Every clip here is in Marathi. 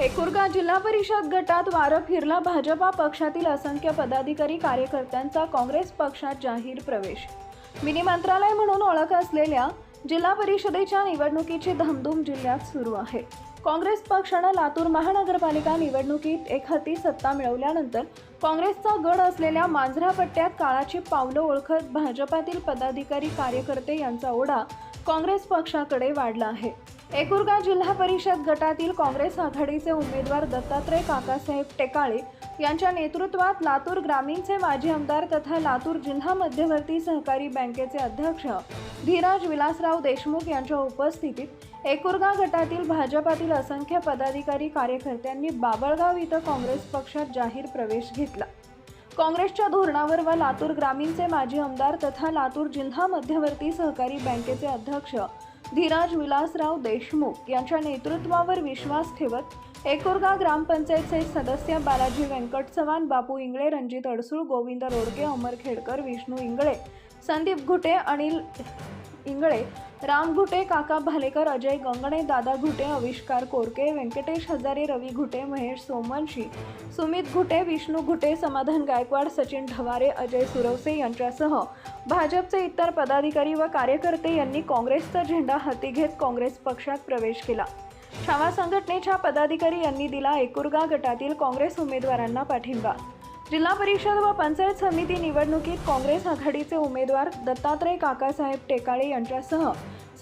एकुरगा जिल्हा परिषद गटात वारं फिरला भाजपा पक्षातील असंख्य पदाधिकारी कार्यकर्त्यांचा काँग्रेस पक्षात जाहीर प्रवेश. मिनी मंत्रालय म्हणून ओळख असलेल्या जिल्हा परिषदेच्या निवडणुकीची धमधूम जिल्ह्यात सुरू आहे. काँग्रेस पक्षानं लातूर महानगरपालिका निवडणुकीत एकहाती सत्ता मिळवल्यानंतर काँग्रेसचा गड असलेल्या मांजरा पट्ट्यात काळाची पावलं ओळखत भाजपातील पदाधिकारी कार्यकर्ते यांचा ओढा काँग्रेस पक्षाकडे वाढला आहे. एकुरगा जिल्हा परिषद गटातील काँग्रेस आघाडीचे उमेदवार दत्तात्रय काकासाहेब टेकाळे यांच्या नेतृत्वात लातूर ग्रामीणचे माजी आमदार तथा लातूर जिल्हा मध्यवर्ती सहकारी बँकेचे अध्यक्ष धीराज विलासराव देशमुख यांच्या उपस्थितीत एकुरगा गटातील भाजपातील असंख्य पदाधिकारी कार्यकर्त्यांनी बाबळगाव इथं काँग्रेस पक्षात जाहीर प्रवेश घेतला. काँग्रेसच्या धोरणावर व लातूर ग्रामीणचे माजी आमदार तथा लातूर जिल्हा मध्यवर्ती सहकारी बँकेचे अध्यक्ष धीराज विलासराव देशमुख यांच्या नेतृत्वावर विश्वास ठेवत एकुरगा ग्रामपंचायतचे सदस्य बालाजी व्यंकट चव्हाण बापू इंगळे रणजित अडसूळ गोविंद रोडके अमर खेडकर विष्णू इंगळे संदीप घुटे अनिल इंगळे राम घुटे काका भालेकर अजय गंगणे दादा घुटे आविष्कार कोरके व्यंकटेश हजारे रवी घुटे महेश सोमवंशी सुमित घुटे विष्णू घुटे समाधान गायकवाड सचिन ढवारे अजय सुरवसे यांच्यासह भाजपचे इतर पदाधिकारी व कार्यकर्ते यांनी काँग्रेसचा झेंडा हाती घेत काँग्रेस पक्षात प्रवेश केला. छावा संघटनेच्या पदाधिकारी यांनी दिला एकुरगा गटातील काँग्रेस उमेदवारांना पाठिंबा. जिल्हा परिषद व पंचायत समिती निवडणुकीत काँग्रेस आघाडीचे उमेदवार दत्तात्रय काकासाहेब टेकाळे यांच्यासह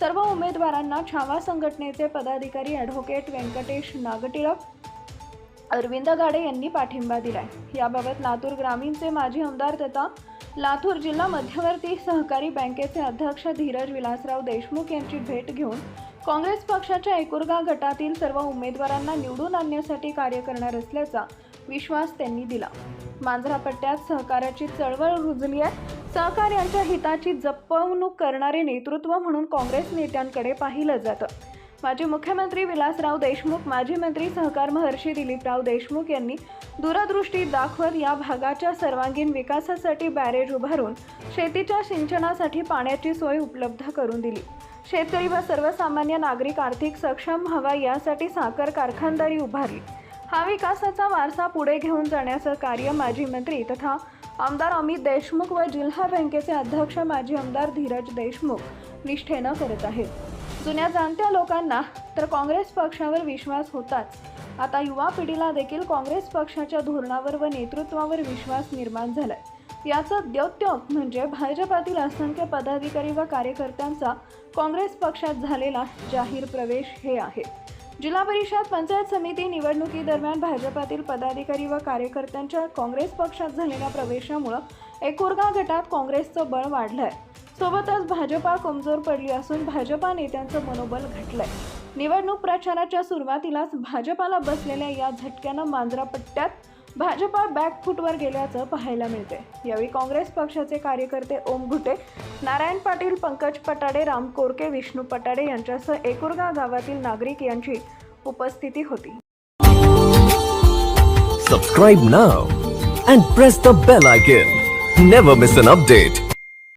सर्व उमेदवारांना छावा संघटनेचे पदाधिकारी ॲडव्होकेट व्यंकटेश नागटिळक अरविंद गाडे यांनी पाठिंबा दिलाय. याबाबत लातूर ग्रामीणचे माजी आमदार तथा लातूर जिल्हा मध्यवर्ती सहकारी बँकेचे अध्यक्ष धीरज विलासराव देशमुख यांची भेट घेऊन काँग्रेस पक्षाच्या एकुरगा गटातील सर्व उमेदवारांना निवडून आणण्यासाठी कार्य करणार असल्याचा विश्वास त्यांनी दिला. मांजरापट्ट्यात सहकार्याची चळवळ रुजली आहे. सहकार्यांच्या हिताची जपवणूक करणारे नेतृत्व म्हणून काँग्रेस नेत्यांकडे पाहिलं जातं. माजी मुख्यमंत्री विलासराव देशमुख माजी मंत्री सहकार महर्षी दिलीपराव देशमुख यांनी दूरदृष्टी दाखवत या भागाच्या सर्वांगीण विकासासाठी बॅरेज उभारून शेतीच्या सिंचनासाठी पाण्याची सोय उपलब्ध करून दिली. शेतकरी व सर्वसामान्य नागरिक आर्थिक सक्षम व्हावा यासाठी साखर कारखानदारी उभारली. हा विकासाचा वारसा पुढे घेऊन जाण्याचं कार्य माजी मंत्री तथा आमदार अमित देशमुख व जिल्हा बँकेचे अध्यक्ष माजी आमदार धीरज देशमुख निष्ठेनं करत आहेत. जुन्या जाणत्या लोकांना तर काँग्रेस पक्षावर विश्वास होताच. आता युवा पिढीला देखील काँग्रेस पक्षाच्या धोरणावर व नेतृत्वावर विश्वास निर्माण झालाय. याचं द्योत्योग म्हणजे भाजपातील असंख्य पदाधिकारी व कार्यकर्त्यांचा काँग्रेस पक्षात झालेला जाहीर प्रवेश हे आहे. जिल्हा परिषद पंचायत समिती निवडणुकीदरम्यान भाजपातील पदाधिकारी व कार्यकर्त्यांच्या काँग्रेस पक्षात झालेल्या प्रवेशामुळं एकोरगा गटात काँग्रेसचं बळ वाढलंय. सोबतच भाजपा कमजोर पडली असून भाजपा नेत्यांचं मनोबल घटलंय. निवडणूक प्रचाराच्या सुरुवातीलाच भाजपाला बसलेल्या या झटक्यानं मांजरा पट्ट्यात भाजपा बॅकफूटवर गेल्याचं पाहायला मिळते यावेळी काँग्रेस पक्षाचे कार्यकर्ते ओम घुटे नारायण पाटील पंकज पटाडे राम कोरके विष्णू पटाडे यांच्यासह एकुरगा गावातील नागरिक यांची उपस्थिती होती. Subscribe now and press the bell icon never miss an update